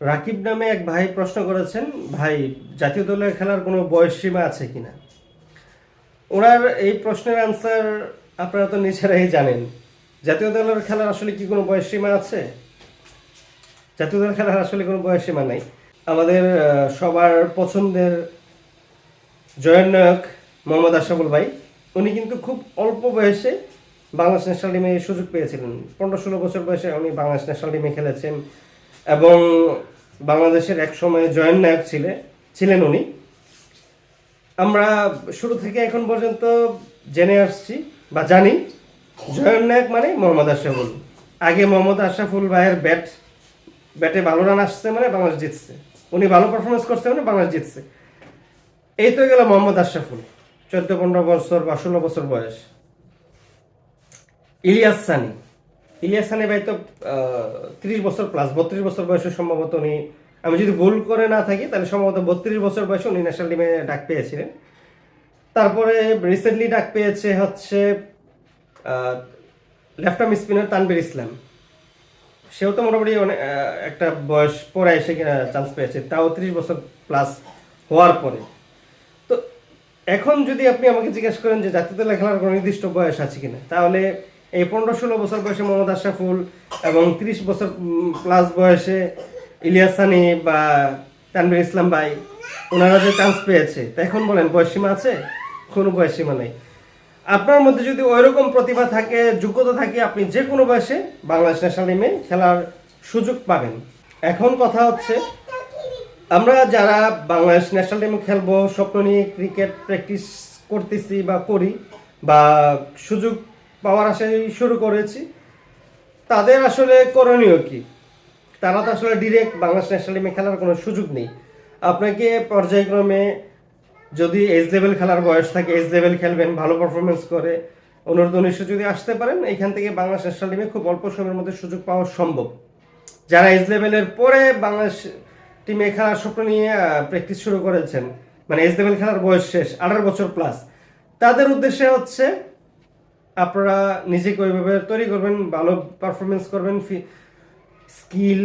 রাকিব নামে এক ভাই প্রশ্ন করেছেন, ভাই, জাতীয় দলের খেলার কোনো বয়স সীমা আছে কিনা? ওনার এই প্রশ্নের আনসার আপনারা তো নিজেরাই জানেন। জাতীয় দলের খেলার আসলে কি কোনো বয়স সীমা আছে? জাতীয় দলের খেলার আসলে কোনো বয়স সীমা নাই। আমাদের সবার পছন্দের জয়ের নায়ক মোহাম্মদ আশরাফুল ভাই, উনি কিন্তু খুব অল্প বয়সে বাংলাদেশ ন্যাশনাল টিমে সুযোগ পেয়েছিলেন। পনেরো ষোলো বছর বয়সে উনি বাংলাদেশ ন্যাশনাল টিমে খেলেছেন এবং বাংলাদেশের এক সময় জয়েন্ট নায়ক ছিলে, ছিলেন উনি। আমরা শুরু থেকে এখন পর্যন্ত জেনে আসছি বা জানি জয়েন্ট নায়ক মানে মোহাম্মদ আশরাফুল। আগে মোহাম্মদ আশরাফুল ভাইয়ের ব্যাট, ব্যাটে ভালো রান আসছে মানে বাংলাদেশ জিতছে। উনি ভালো পারফরমেন্স করছে মানে বাংলাদেশ জিতছে। এই তো গেল মোহাম্মদ আশরাফুল, চোদ্দ, পনেরো বছর বা ষোলো বছর বয়স। ইলিয়াস সানি। ইলিয়াস সানি ভাই তো তিরিশ বছর প্লাস বত্রিশ বছর বয়সে সম্ভবত উনি, আমি যদি ভুল করে না থাকি, তাহলে সম্ভবত বত্রিশ বছর বয়সে উনি ন্যাশনাল টিমে ডাক পেয়েছিলেন। তারপরে রিসেন্টলি ডাক পেয়েছে হচ্ছে left arm spinner Tanvir Islam. সেও তো মোটামুটি অনেক একটা বয়স পরে এসে কিনা চান্স পেয়েছে, তাও ত্রিশ বছর প্লাস হওয়ার পরে। তো এখন যদি আপনি আমাকে জিজ্ঞেস করেন যে জাতীয় দলে খেলার কোনো নির্দিষ্ট বয়স আছে কিনা, তাহলে এই পনেরো ষোলো বছর বয়সে মোহাম্মদ আশরাফুল এবং তিরিশ বছর প্লাস বয়সে ইলিয়াস সানি বা তানবির ইসলাম ভাই, ওনারা যে চান্স পেয়েছে, তা এখন বলেন বয়সীমা আছে? কোনো বয়সীমা নেই। আপনার মধ্যে যদি ওইরকম প্রতিভা থাকে, যোগ্যতা থাকে, আপনি যে কোনো বয়সে বাংলাদেশ ন্যাশনাল টিমে খেলার সুযোগ পাবেন। এখন কথা হচ্ছে, আমরা যারা বাংলাদেশ ন্যাশনাল টিমে খেলব, স্বপ্ন নিয়ে ক্রিকেট প্র্যাকটিস করতেছি বা করি, বা সুযোগ পাওয়ার আশায় শুরু করেছি। তাদের আসলে করণীয় কি? তারা তো আসলে ডিরেক্ট বাংলাদেশ ন্যাশনাল টিমে খেলার কোনো সুযোগ নেই। আপনাকে পর্যায়ক্রমে যদি এজ লেভেল খেলার বয়স থাকে এজ লেভেল খেলবেন, ভালো পারফরমেন্স করে অনুরোধ উনিশশো যদি আসতে পারেন এখান থেকে বাংলাদেশ ন্যাশনাল টিমে খুব অল্প সময়ের মধ্যে সুযোগ পাওয়া সম্ভব। যারা এজ লেভেলের পরে বাংলাদেশ টিমে খেলার স্বপ্ন নিয়ে প্র্যাকটিস শুরু করেছেন মানে এজ লেভেল খেলার বয়স শেষ, আঠারো বছর প্লাস তাদের উদ্দেশ্যে হচ্ছে আপনারা নিজেকে ওইভাবে তৈরি করবেন, ভালো পারফরমেন্স করবেন skill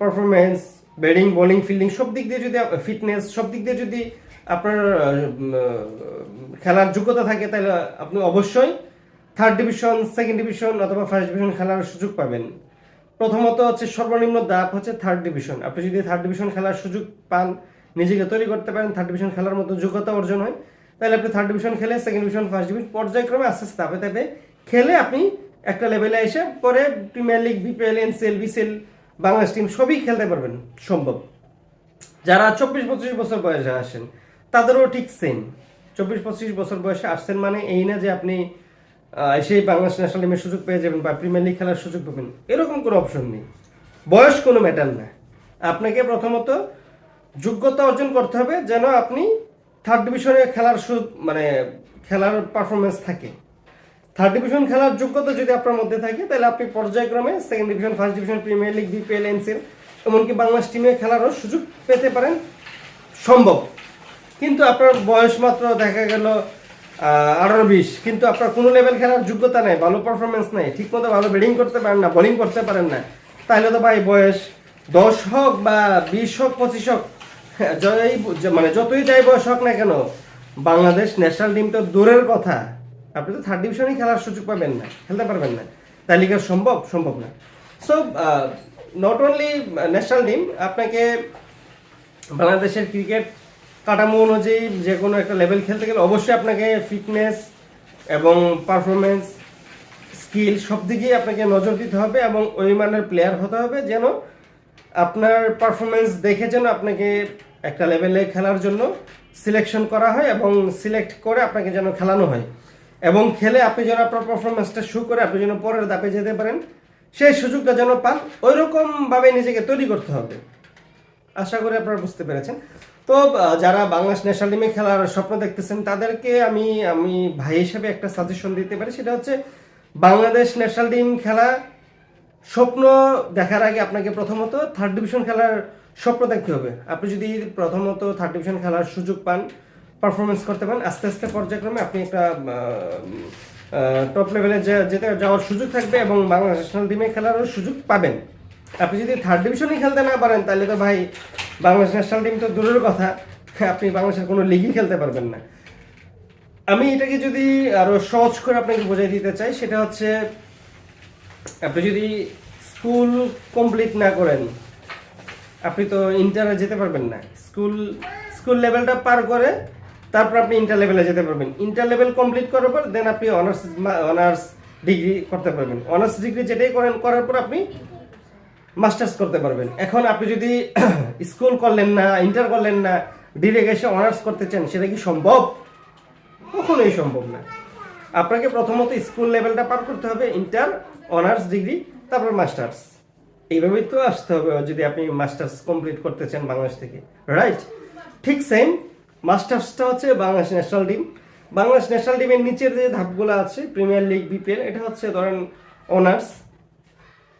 performance batting bowling fielding সব দিক দিয়ে যদি ফিটনেস সব দিক দিয়ে যদি আপনার খেলার যোগ্যতা থাকে, তাহলে আপনি অবশ্যই থার্ড ডিভিশন সেকেন্ড ডিভিশন অথবা ফার্স্ট ডিভিশন খেলার সুযোগ পাবেন। প্রথমত হচ্ছে সর্বনিম্ন দাপ হচ্ছে থার্ড ডিভিশন আপনি যদি থার্ড ডিভিশন খেলার সুযোগ পান, নিজেকে তৈরি করতে পারেন থার্ড ডিভিশন খেলার মতো যোগ্যতা অর্জন হয় তাহলে আপনি থার্ড ডিভিশন খেলে সেকেন্ড ডিভিশন ফার্স্ট ডিভিশন পর্যায়ক্রমে আস্তে আস্তে ধাপে ধাপে খেলে আপনি একটা লেভেলে এসে পরে premier league BPL NCL BCL Bangladesh team সবই খেলতে পারবেন, সম্ভব। যারা চব্বিশ পঁচিশ বছর বয়সে আসেন, তাদেরও ঠিক সেম চব্বিশ পঁচিশ বছর বয়সে আসছেন মানে এই না যে আপনি সেই বাংলাদেশ ন্যাশনাল টিমের সুযোগ পেয়ে যাবেন বা প্রিমিয়ার লিগ খেলার সুযোগ পাবেন, এরকম কোনো অপশন নেই। বয়স কোনো ম্যাটার না। আপনাকে প্রথমত যোগ্যতা অর্জন করতে হবে যেন আপনি থার্ড ডিভিশনে খেলার মানে খেলার পারফরমেন্স থাকে। থার্ড ডিভিশন খেলার যোগ্যতা যদি আপনার মধ্যে থাকে, তাহলে আপনি পর্যায়ক্রমে second division first division premier league BPL NCL এমনকি বাংলাদেশ টিমে খেলারও সুযোগ পেতে পারেন সম্ভব। কিন্তু আপনার বয়স মাত্র দেখা গেল আঠারো বিশ, কিন্তু আপনার কোনো লেভেল খেলার যোগ্যতা নেই, ভালো পারফরমেন্স নেই, ঠিকমতো ভালো ব্যাটিং করতে পারেন না বোলিং করতে পারেন না, তাহলে তো ভাই বয়স দশ হোক বা বিশ হোক, পঁচিশ হোক হ্যাঁ, যতই মানে যতই যাই বয়স হোক না কেন বাংলাদেশ ন্যাশনাল টিম তো দূরের কথা। আপনি তো থার্ড ডিভিশনেই খেলার সুযোগ পাবেন না খেলতে পারবেন না। তালিকা সম্ভব? সম্ভব না। So not only national team আপনাকে বাংলাদেশের ক্রিকেট কাঠামো অনুযায়ী যে কোনো একটা লেভেল খেলতে গেলে অবশ্যই আপনাকে ফিটনেস এবং পারফরমেন্স স্কিল সব দিকেই আপনাকে নজর দিতে হবে এবং ওই মানের প্লেয়ার হতে হবে যেন আপনার পারফরমেন্স দেখে যেন আপনাকে একটা লেভেলে খেলার জন্য সিলেকশন করা হয় এবং সিলেক্ট করে আপনাকে যেন খেলানো হয়। এবং খেলে আপনি যেন আপনার পারফরমেন্সটা শু করে আপনি যেন পরের দাপে যেতে পারেন, সেই সুযোগটা যেন পান ওই রকমভাবে নিজেকে তৈরি করতে হবে। আশা করি আপনারা বুঝতে পেরেছেন। তো যারা বাংলাদেশ ন্যাশনাল টিমে খেলার স্বপ্ন দেখতেছেন, তাদেরকে আমি আমি ভাই হিসেবে একটা সাজেশন দিতে পারি, সেটা হচ্ছে বাংলাদেশ ন্যাশনাল টিম খেলা স্বপ্ন দেখার আগে আপনাকে প্রথমত থার্ড ডিভিশন খেলার স্বপ্ন দেখতে হবে। আপনি যদি প্রথমত থার্ড ডিভিশন খেলার সুযোগ পান পারফরমেন্স করতে পারেন, আস্তে আস্তে পর্যায়ক্রমে আপনি একটা টপ লেভেলে যেতে যাওয়ার সুযোগ থাকবে এবং বাংলাদেশ ন্যাশনাল টিমে খেলারও সুযোগ পাবেন। আপনি যদি থার্ড ডিভিশনে খেলতে না পারেন, তাহলে তো ভাই বাংলাদেশ ন্যাশনাল টিম তো দূরের কথা, আপনি বাংলাদেশের কোনো লিগই খেলতে পারবেন না। আমি এটাকে যদি আরও সহজ করে আপনাকে বোঝাই দিতে চাই, সেটা হচ্ছে আপনি যদি স্কুল কমপ্লিট না করেন, আপনি তো ইন্টারে যেতে পারবেন না। স্কুল স্কুল লেভেলটা পার করে তারপর আপনি ইন্টার লেভেলে যেতে পারবেন। ইন্টার লেভেল কমপ্লিট করার পর দেন আপনি অনার্স অনার্স ডিগ্রি করতে পারবেন। অনার্স ডিগ্রি যেটাই করেন, করার পর আপনি মাস্টার্স করতে পারবেন। এখন আপনি যদি স্কুল করলেন না ইন্টার করলেন না ডিরেক্ট এসে অনার্স করতে চান, সেটা কি সম্ভব? কখনোই সম্ভব না। আপনাকে প্রথমত স্কুল লেভেলটা পার করতে হবে, ইন্টার, অনার্স ডিগ্রি, তারপর মাস্টার্স। এইভাবেই তো আসতে হবে, যদি আপনি মাস্টার্স কমপ্লিট করতে চান বাংলাদেশ থেকে। রাইট ঠিক সেম মাস্টার্সটা হচ্ছে Bangladesh national team Bangladesh national টিমের নিচের যে ধাপগুলো আছে প্রিমিয়ার লিগ বিপিএল এটা হচ্ছে ধরেন অনার্স।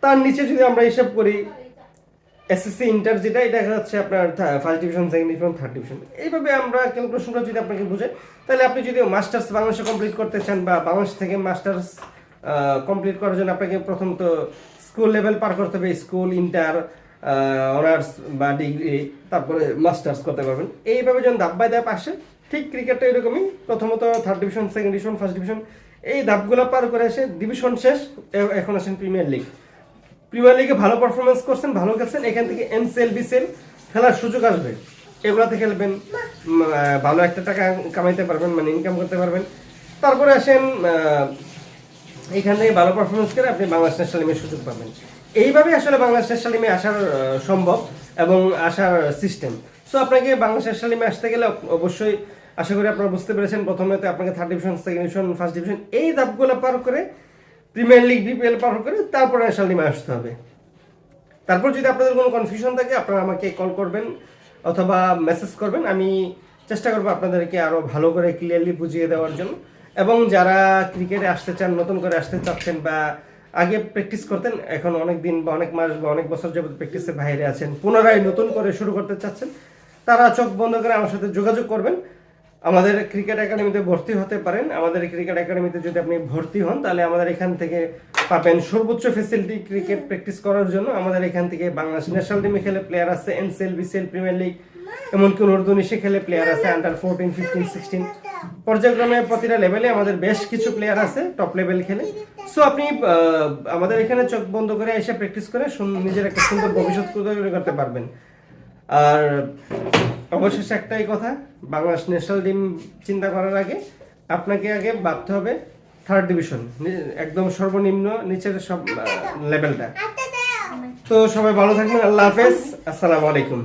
তার নিচে যদি আমরা হিসাব করি এসএসসি ইন্টার যেটা, এটা হচ্ছে আপনার first division second division third division এইভাবে আমরা ক্যালকুলেশনটা যদি আপনাকে বুঝে তাহলে আপনি যদি মাস্টার্স বাংলাদেশে কমপ্লিট করতে চান বা বাংলাদেশ থেকে মাস্টার্স কমপ্লিট করার জন্য আপনাকে প্রথম তো স্কুল লেভেল পার করতে হবে স্কুল ইন্টার অনার্স বা ডিগ্রি তারপরে মাস্টার্স করতে পারবেন। এইভাবে যখন ধাপ বাই ধাপ আসে, ঠিক ক্রিকেটটা এরকমই, প্রথমত third division second division first division এই ধাপগুলো পার করে এসে ডিভিশন শেষ এখন আসেন প্রিমিয়ার লিগ প্রিমিয়ার লিগে ভালো পারফরমেন্স করছেন, ভালো খেলছেন, এখান থেকে এম সেল বি সেল খেলার সুযোগ আসবে। এগুলাতে খেলবেন ভালো একটা টাকা কামাইতে পারবেন মানে ইনকাম করতে পারবেন। তারপরে আসেন এখান থেকে ভালো পারফরমেন্স করে আপনি বাংলাদেশ ন্যাশনাল টিমের সুযোগ পাবেন। এইভাবে আসলে বাংলাদেশ ন্যাশনাল টিমে আসার সম্ভব এবং আসার সিস্টেম সো আপনাকে বাংলাদেশ ন্যাশনাল টিমে আসতে গেলে অবশ্যই আশা করি আপনারা বুঝতে পেরেছেন। প্রথমে তো আপনাকে third division second division first division এই ধাপগুলো পার করে প্রিমিয়ার লিগ বিপিএল পার করে তারপরে ন্যাশনাল টিমে আসতে হবে। তারপর যদি আপনাদের কোনো কনফিউশন থাকে, আপনারা আমাকে কল করবেন অথবা মেসেজ করবেন। আমি চেষ্টা করব আপনাদেরকে আরও ভালো করে ক্লিয়ারলি বুঝিয়ে দেওয়ার জন্য। এবং যারা ক্রিকেটে আসতে চান, নতুন করে আসতে চাচ্ছেন বা আগে প্র্যাকটিস করতেন, এখন অনেক দিন বা অনেক মাস বা অনেক বছর যাবত প্র্যাকটিসের বাইরে আছেন, পুনরায় নতুন করে শুরু করতে চাচ্ছেন, তারা চোখ বন্ধ করে আমার সাথে যোগাযোগ করবেন। আমাদের ক্রিকেট একাডেমিতে ভর্তি হতে পারেন। আমাদের ক্রিকেট একাডেমিতে যদি আপনি ভর্তি হন, তাহলে আমাদের এখান থেকে পাবেন সর্বোচ্চ ফেসিলিটি ক্রিকেট প্র্যাকটিস করার জন্য। আমাদের এখান থেকে বাংলাদেশ ন্যাশনাল টিমে খেলে প্লেয়ার আছে এনসিএল বিসিএল প্রিমিয়ার লিগ এমনকি উর্দু নিশে খেলে প্লেয়ার আছে আন্ডার ফোরটিন ফিফটিন সিক্সটিন পর্যায়ক্রমে প্রতিটা লেভেলে আমাদের বেশ কিছু প্লেয়ার আছে টপ লেভেল খেলে। সো আপনি আমাদের এখানে চোখ বন্ধ করে এসে প্র্যাকটিস করে নিজের একটা সুন্দর ভবিষ্যৎ তৈরি করতে পারবেন। আর অবশেষে একটাই কথা বাংলাদেশ ন্যাশনাল টিম চিন্তা করার আগে আপনাকে আগে ভাবতে হবে থার্ড ডিভিশন একদম সর্বনিম্ন নিচের সব লেভেলটা তো সবাই ভালো থাকবেন আল্লাহ হাফেজ আসসালামু আলাইকুম।